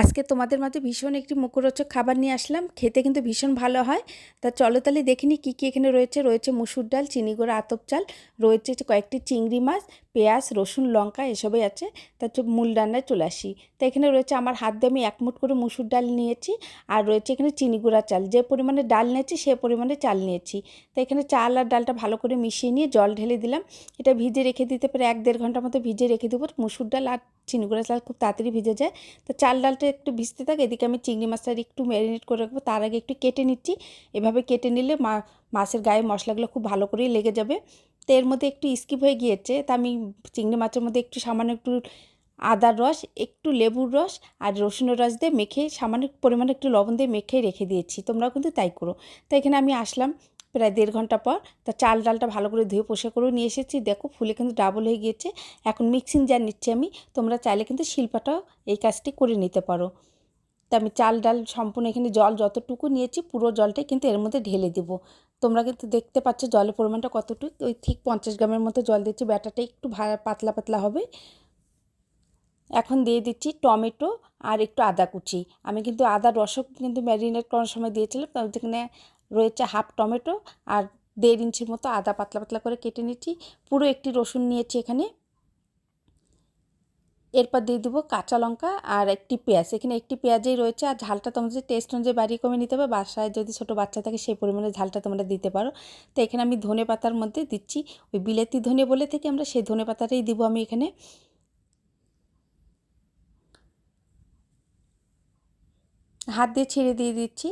আজকে তোমাদের মাঝে ভীষণ একটি মুখরোচক খাবার নিয়ে আসলাম। খেতে কিন্তু ভীষণ ভালো হয়। তা চলো তাহলে দেখে নিই কী কী এখানে রয়েছে। রয়েছে মুসুর ডাল, চিনি গুঁড়ো, আতপ চাল, রয়েছে কয়েকটি চিংড়ি মাছ, পেঁয়াজ, রসুন, লঙ্কা, এসবই আছে। তা মূল রান্নায় চলে আসি। তা এখানে রয়েছে আমার হাত দিয়ে আমি এক মুঠ করে মুসুর ডাল নিয়েছি। আর রয়েছে এখানে চিনি গুঁড়া চাল। যে পরিমাণে ডাল নিয়েছি, সে পরিমাণে চাল নিয়েছি। তো এখানে চাল আর ডালটা ভালো করে মিশিয়ে নিয়ে জল ঢেলে দিলাম। এটা ভিজে রেখে দিতে পারে এক দেড় ঘণ্টার মতো ভিজে রেখে দেবো। মুসুর ডাল আর চিনি গুঁড়া চাল খুব তাড়াতাড়ি ভিজে যায়। তো চাল ডালটা একটু ভিজতে থাকে, এদিকে আমি চিংড়ি মাছটা একটু ম্যারিনেট করে রাখব। তার আগে একটু কেটে নিচ্ছি। এভাবে কেটে নিলে মা, মাছের গায়ে মশলাগুলো খুব ভালো করেই লেগে যাবে। তো এর মধ্যে একটু স্কিপ হয়ে গিয়েছে। তা আমি চিংড়ি মাছের মধ্যে একটু সামান্য একটু আদার রস, একটু লেবুর রস আর রসুনের রস দিয়ে মেখে সামান্য পরিমাণে একটু লবণ দিয়ে মেখে রেখে দিয়েছি। তোমরাও কিন্তু তাই করো। তো এখানে আমি আসলাম। প্রায় দেড় ঘণ্টা পর তা চাল ডালটা ভালো করে ধুয়ে পোষা করে নিয়ে এসেছি। দেখো ফুলে কিন্তু ডাবল হয়ে গিয়েছে। এখন মিক্সিং জার নিচ্ছি আমি। তোমরা চাইলে কিন্তু শিল্পাটাও এই কাজটি করে নিতে পারো। তা আমি চাল ডাল সম্পূর্ণ এখানে জল যতটুকু নিয়েছি পুরো জলটাই কিন্তু এর মধ্যে ঢেলে দেবো। তোমরা কিন্তু দেখতে পাচ্ছ জলের পরিমাণটা কতটুকু। ওই ঠিক পঞ্চাশ গ্রামের মতো জল দিচ্ছি। ব্যাটারটা একটু পাতলা পাতলা হবে। এখন দিয়ে দিচ্ছি টমেটো আর একটু আদা কুচি। আমি কিন্তু আদা রসও কিন্তু ম্যারিনেট করার সময় দিয়েছিলাম। তার যেখানে রয়েছে হাফ টমেটো আর দেড় ইঞ্চির মতো আদা পাতলা পাতলা করে কেটে নিচ্ছি। পুরো একটি রসুন নিয়েছি এখানে। এরপর দিয়ে দেবো কাঁচা লঙ্কা আর একটি পেঁয়াজ। এখানে একটি পেঁয়াজেই রয়েছে আর ঝালটা তোমাদের টেস্ট অনুযায়ী বাড়িয়ে কমে নিতে হবে, বাসায় যদি ছোটো বাচ্চা থাকে সেই পরিমাণে ঝালটা তোমরা দিতে পারো। তো এখানে আমি ধনে পাতার মধ্যে দিচ্ছি। ওই বিলেতি ধনে বলে থেকে আমরা সেই ধনে পাতাটাই দিব আমি এখানে। হাত দিয়ে ছেড়ে দিয়ে দিচ্ছি।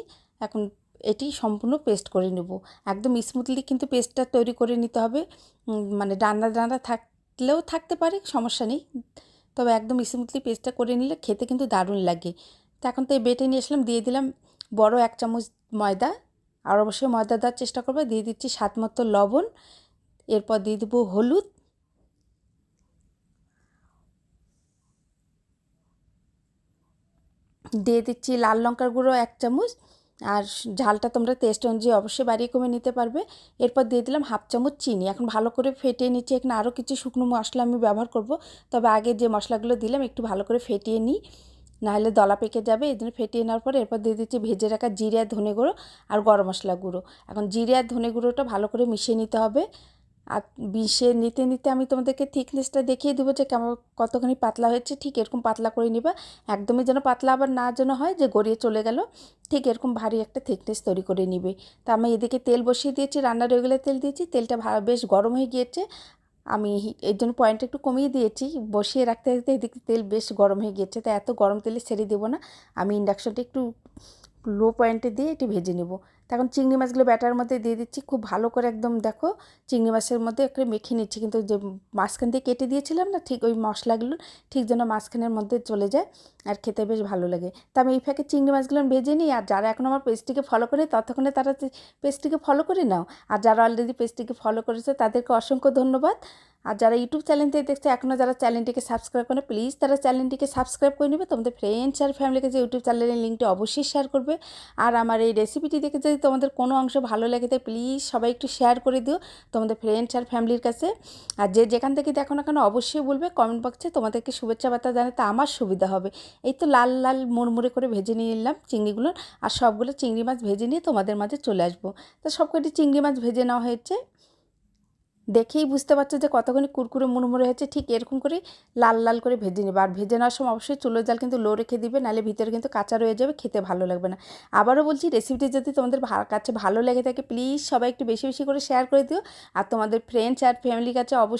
এখন এটি সম্পূর্ণ পেস্ট করে নেব। একদম স্মুথলি কিন্তু পেস্টটা তৈরি করে নিতে হবে। মানে ডান্ডা ডান্ডা থাকলেও থাকতে পারে, সমস্যা নেই। তবে একদম স্মুথলি পেস্টটা করে নিলে খেতে কিন্তু দারুণ লাগে। তো এখন তো এই বেটে নিয়ে আসলাম, দিয়ে দিলাম বড় এক চামচ ময়দা। আর অবশ্যই ময়দা দেওয়ার চেষ্টা করবে, দিয়ে দিচ্ছি স্বাদ মতো লবণ। এরপর দিয়ে দেবো হলুদ। দিয়ে দিচ্ছি লাল লঙ্কার গুঁড়ো এক চামচ। আর ঝালটা তোমরা টেস্ট অনুযায়ী অবশ্যই বাড়িয়ে কমে নিতে পারবে। এরপর দিয়ে দিলাম হাফ চামচ চিনি। এখন ভালো করে ফেটিয়ে নিচ্ছি। এখানে আরও কিছু শুকনো মশলা আমি ব্যবহার করব। তবে আগে যে মশলাগুলো দিলাম, একটু ভালো করে ফেটিয়ে নিই। নাহলে দলা পেকে যাবে। এই জন্য ফেটিয়ে নেওয়ার পরে এরপর দিয়ে দিচ্ছি ভেজে রাখা জিরে ধনে গুঁড়ো আর গরম মশলা গুঁড়ো। এখন জিরে আর ধনে গুঁড়োটা ভালো করে মিশিয়ে নিতে হবে। আর বিষে নিতে নিতে আমি তোমাদেরকে থিকনেসটা দেখিয়ে দেবো যে কেমন, কতখানি পাতলা হয়েছে। ঠিক এরকম পাতলা করে নিবা। একদমই যেন পাতলা আবার না যেন হয়, যে গড়িয়ে চলে গেল। ঠিক এরকম ভারী একটা থিকনেস তৈরি করে নিবে। তা আমি এদিকে তেল বসিয়ে দিয়েছি, রান্নার রেগুলার তেল দিয়েছি। তেলটা ভা- বেশ গরম হয়ে গিয়েছে। আমি এর জন্য পয়েন্ট একটু কমিয়ে দিয়েছি। বসিয়ে রাখতে রাখতে এদিকে তেল বেশ গরম হয়ে গিয়েছে। তাই এত গরম তেলে ছেড়ে দেবো না। আমি ইন্ডাকশনটা একটু লো পয়েন্টে দিয়ে এটি ভেজে নেব। তখন চিংড়ি মাছগুলো ব্যাটার মধ্যে দিয়ে দিচ্ছি। খুব ভালো করে একদম দেখো চিংড়ি মাছের মধ্যে একটু মেখে নিচ্ছি। কিন্তু যে মাঝখান দিয়ে কেটে দিয়েছিলাম না, ঠিক ওই মশলাগুলো ঠিক যেন মাঝখানের মধ্যে চলে যায় আর খেতে বেশ ভালো লাগে। তা আমি এই ফাঁকে চিংড়ি মাছগুলো ভেজে নিই। আর যারা এখন আমার পেজটিকে ফলো করে ততক্ষণে তারা পেজটিকে ফলো করে নাও। আর যারা অলরেডি পেজটিকে ফলো করেছে তাদেরকে অসংখ্য ধন্যবাদ। আর যারা ইউটিউব চ্যানেল থেকে দেখছে এখনও যারা চ্যানেলটিকে সাবস্ক্রাইব করে প্লিজ তারা চ্যানেলটিকে সাবস্ক্রাইব করে নেবে। তোমাদের ফ্রেন্ডস আর ফ্যামিলিকে যে ইউটিউব চ্যানেলের লিঙ্কটি অবশ্যই শেয়ার করবে। আর আমার এই রেসিপিটি দেখে যদি তোমাদের কোনো অংশ ভালো লাগে তাই প্লিজ সবাই একটু শেয়ার করে দিও তোমাদের ফ্রেন্ডস আর ফ্যামিলির কাছে। আর যে যেখান থেকে দেখো না কেন, অবশ্যই বলবে কমেন্ট বক্সে তোমাদেরকে শুভেচ্ছা বার্তা জানাতে আমার সুবিধা হবে। এই তো লাল লাল মুড়মুড়ে করে ভেজে নিয়ে নিলাম চিংড়িগুলো। আর সবগুলো চিংড়ি মাছ ভেজে নিয়ে তোমাদের মাঝে চলে আসব। তো সবকটি চিংড়ি মাছ ভেজে নেওয়া হয়েছে। দেখেই বুঝতে পারছ যে কতখানি কুরকুরে মুড়মুড়ে হয়েছে, ঠিক এরকম করে লাল লাল করে ভেজে নেবে। আর ভেজে নেওয়ার সময় অবশ্যই চুলোর জাল কিন্তু লো রেখে দিবে, নাহলে ভিতরে কিন্তু কাঁচা রয়ে যাবে, খেতে ভালো লাগবে না। আবারও বলছি রেসিপিটি যদি তোমাদের কাছে ভালো লেগে থাকে প্লিজ সবাই একটু বেশি বেশি করে শেয়ার করে দিও। আর তোমাদের ফ্রেন্ডস আর ফ্যামিলির কাছে অবশ্যই